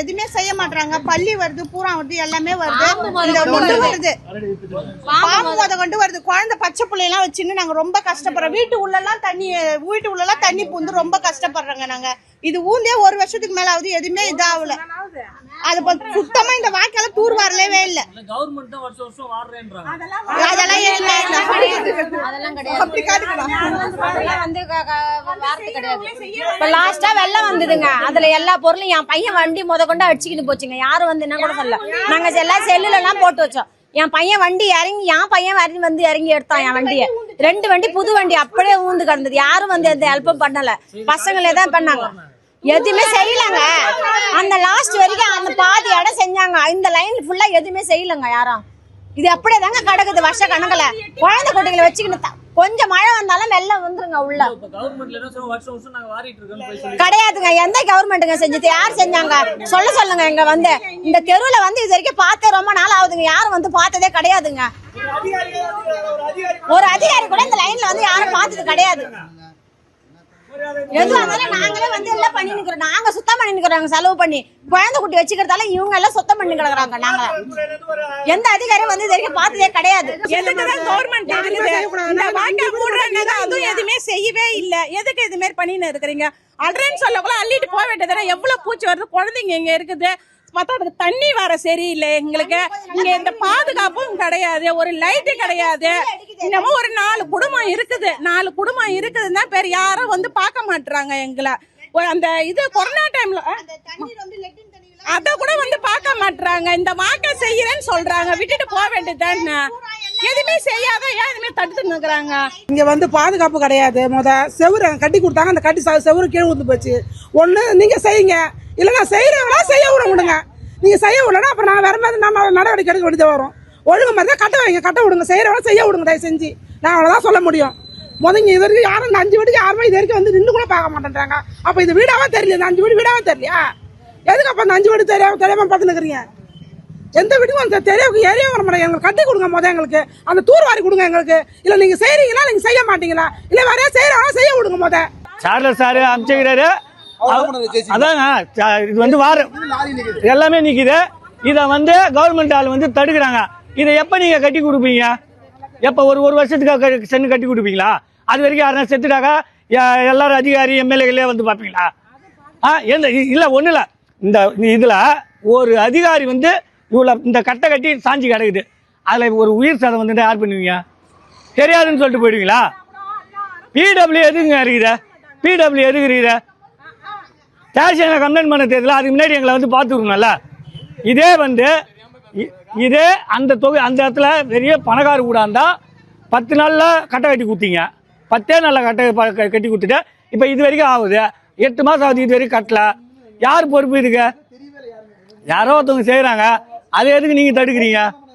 எதுவுமே செய்ய மாட்டாங்க பள்ளி வருது பூரா வருது எல்லாமே வருது. இந்த ஒண்ணு வருது. பாம்பு முத கொண்டு வருது. குழந்தை பச்சை பிள்ளையெல்லாம் வச்சுன்னு நாங்க ரொம்ப கஷ்டப்படுறோம். வீட்டு உள்ளெல்லாம் தண்ணி வீட்டு உள்ளெல்லாம் தண்ணி பூந்து ரொம்ப கஷ்டப்படுறோங்க நாங்க. இது ஊந்தே ஒரு வருஷத்துக்கு மேல ஆகுது எதுவுமே இதாகல. அது சுத்தமா இந்த வாய்க்கால தூர் வரலவே இல்ல. கவர்மெண்ட் தான் வருஷம் வருஷம் வாடுறேன்றாங்க. அதெல்லாம் எதுவுமே இல்ல. அதெல்லாம் கிடையாது. அதெல்லாம் வந்து க- க- வார்த்தை கிடையாது. இப்ப லாஸ்டா வெள்ளம் வந்ததுங்க. அதுல எல்லா பொருளும் என் பையன் வண்டி முத கொண்டு அடிச்சுக்கிட்டு போச்சுங்க. யாரும் வந்து என்ன கூட சொல்லல. நாங்க எல்லாம் செல்லுல எல்லாம் போட்டு வச்சோம். என் பையன் வண்டி இறங்கி என் பையன் வரையும் வந்து இறங்கி எடுத்தான் என் வண்டியை. ரெண்டு வண்டி புது வண்டி அப்படியே ஊந்து கிடந்தது. யாரும் வந்து எந்த ஹெல்ப்பும் பண்ணல. பசங்களே தான் பண்ணாங்க. எதுவுமே செய்யலங்க. அந்த லாஸ்ட் வரைக்கும் அந்த பாதி இடம் செஞ்சாங்க. இந்த லைன் ஃபுல்லா எதுவுமே செய்யலங்க யாரும். இது அப்படியே தாங்க கிடக்குது வருஷ கணக்குல. குழந்தை குட்டிகளை வச்சுக்கிட்டு கொஞ்சம் மழை வந்தாலும் வெள்ளம் வந்துருங்க உள்ள. கிடையாதுங்க. எந்த கவர்மெண்ட்டுங்க செஞ்சது? யார் செஞ்சாங்க? சொல்ல சொல்லுங்க இங்க வந்து. இந்த தெருவுல வந்து இது வரைக்கும் பார்த்தே ரொம்ப நாள் ஆகுதுங்க. யாரும் வந்து பார்த்ததே கிடையாதுங்க. ஒரு அதிகாரி கூட இந்த லைன்ல வந்து யாரும் பார்த்தது கிடையாது. எதுவா இருந்தாலும் நாங்களே வந்து எல்லாம் பண்ணி நிக்கிறோம். நாங்க சுத்தம் பண்ணி நிக்கிறோங்க செலவு பண்ணி. குழந்தை குட்டி வச்சுக்கிறதால இவங்க எல்லாம் சுத்தம் பண்ணி கிடக்குறாங்க நாங்க எந்த அதிகாரியும் வந்து இது வரைக்கும் பார்த்ததே கிடையாது. எதுக்குதான் கவர்மெண்ட் இந்த மூடுறாங்க அதுவும் எதுவுமே செய்யவே இல்ல. எதுக்கு இது மாதிரி பண்ணின்னு இருக்கிறீங்க? அல்றேன்னு சொல்லக்குள்ள அள்ளிட்டு போக வேண்டியதுனா எவ்வளவு பூச்சி வருது? குழந்தைங்க இங்க இருக்குது? பத்தாதுக்கு தண்ணி வர சரியில்லை. எங்களுக்கு இங்க இந்த பாதுகாப்பும் கிடையாது ஒரு லைட்டு கிடையாது. இன்னமும் ஒரு நாலு குடும்பம் இருக்குது. நாலு குடும்பம் இருக்குதுன்னா பேர் யாரும் வந்து பார்க்க மாட்டுறாங்க எங்களை. அந்த இது கொரோனா டைம்ல அத கூட வந்து பார்க்க மாட்றாங்க. இந்த வாக்க செய்யறேன்னு சொல்றாங்க. விட்டுட்டு போக வேண்டியதுதானே. எதுவுமே செய்யாத ஏன் இதுமே தடுத்து நிக்கிறாங்க? இங்க வந்து பாதுகாப்பு கிடையாது. முத செவுரு கட்டி கொடுத்தாங்க. அந்த கட்டி செ- செவுரு கீழே ஊந்து போச்சு. ஒண்ணு நீங்க செய்யுங்க. இல்லைன்னா செய்கிறவங்களா செய்ய விட விடுங்க நீங்கள் செய்ய விடலன்னா அப்புறம் நான் வேறு மாதிரி நம்ம நடவடிக்கை எடுக்க வேண்டியது வரும். ஒழுங்கு மாதிரி தான் கட்ட வைங்க கட்ட விடுங்க. செய்கிறவங்களா செய்ய விடுங்க தயவு செஞ்சு. நான் அவ்வளோதான் சொல்ல முடியும். முதங்க இது வரைக்கும் யாரும் இந்த அஞ்சு வீட்டுக்கு யாருமே இது வரைக்கும் வந்து நின்று கூட பார்க்க மாட்டேன்றாங்க. அப்போ இது வீடாவே தெரியல இந்த அஞ்சு வீடு வீடாவே தெரியலையா? எதுக்கு அப்போ இந்த அஞ்சு வீடு தெரியாம தெரியாம பார்த்துன்னு எந்த வீட்டுக்கும் அந்த தெரியவுக்கு ஏரியா வர மாட்டேங்க எங்களுக்கு கட்டி கொடுங்க முத எங்களுக்கு. அந்த தூர் வாரி கொடுங்க எங்களுக்கு. இல்ல நீங்க செய்றீங்களா? நீங்க செய்ய மாட்டீங்களா? இல்ல வேற செய்யறாங்க செய்ய விடுங்க முத சார்லஸ் சார் அமிச்சுக்கிறாரு அதாங்க இது வந்து வார எல்லாமே நிக்குது. இதை வந்து கவர்மெண்ட் ஆள் வந்து தடுக்கிறாங்க. இதை எப்போ நீங்க கட்டி கொடுப்பீங்க? எப்போ ஒரு ஒரு வருஷத்துக்கு சென்று கட்டி கொடுப்பீங்களா? அது வரைக்கும் யாருன்னா செத்துட்டாக்கா எல்லாரும் அதிகாரி எம்எல்ஏகளே வந்து பார்ப்பீங்களா? ஆ எந்த இல்லை ஒன்றும் இல்லை. இந்த இதில் ஒரு அதிகாரி வந்து இவ்வளோ இந்த கட்டை கட்டி சாஞ்சி கிடக்குது. அதில் ஒரு உயிர் சேதம் வந்துட்டு யார் பண்ணுவீங்க? தெரியாதுன்னு சொல்லிட்டு போயிடுவீங்களா? பிடபிள்யூ எதுங்க இருக்குது பிடபிள்யூ எதுக்கு இருக்குது ஸ்டேஷனில் கம்ப்ளைண்ட் பண்ண தெரியல? அதுக்கு முன்னாடி எங்களை வந்து பார்த்துக்கணும்ல. இதே வந்து இ- இதே அந்த தொகை அந்த இடத்துல பெரிய பணக்கார கூட இருந்தால் பத்து நாளில் கட்டை கட்டி கொடுத்தீங்க. பத்தே நாளில் கட்டை க- கட்டி கொடுத்துட்டு இப்போ இது வரைக்கும் ஆகுது. எட்டு மாதம் ஆகுது இது வரைக்கும் கட்டல. யார் பொறுப்பு இதுக்கு? யாரோ ஒருத்தவங்க செய்கிறாங்க அதை எதுக்கு நீங்கள் தடுக்கிறீங்க?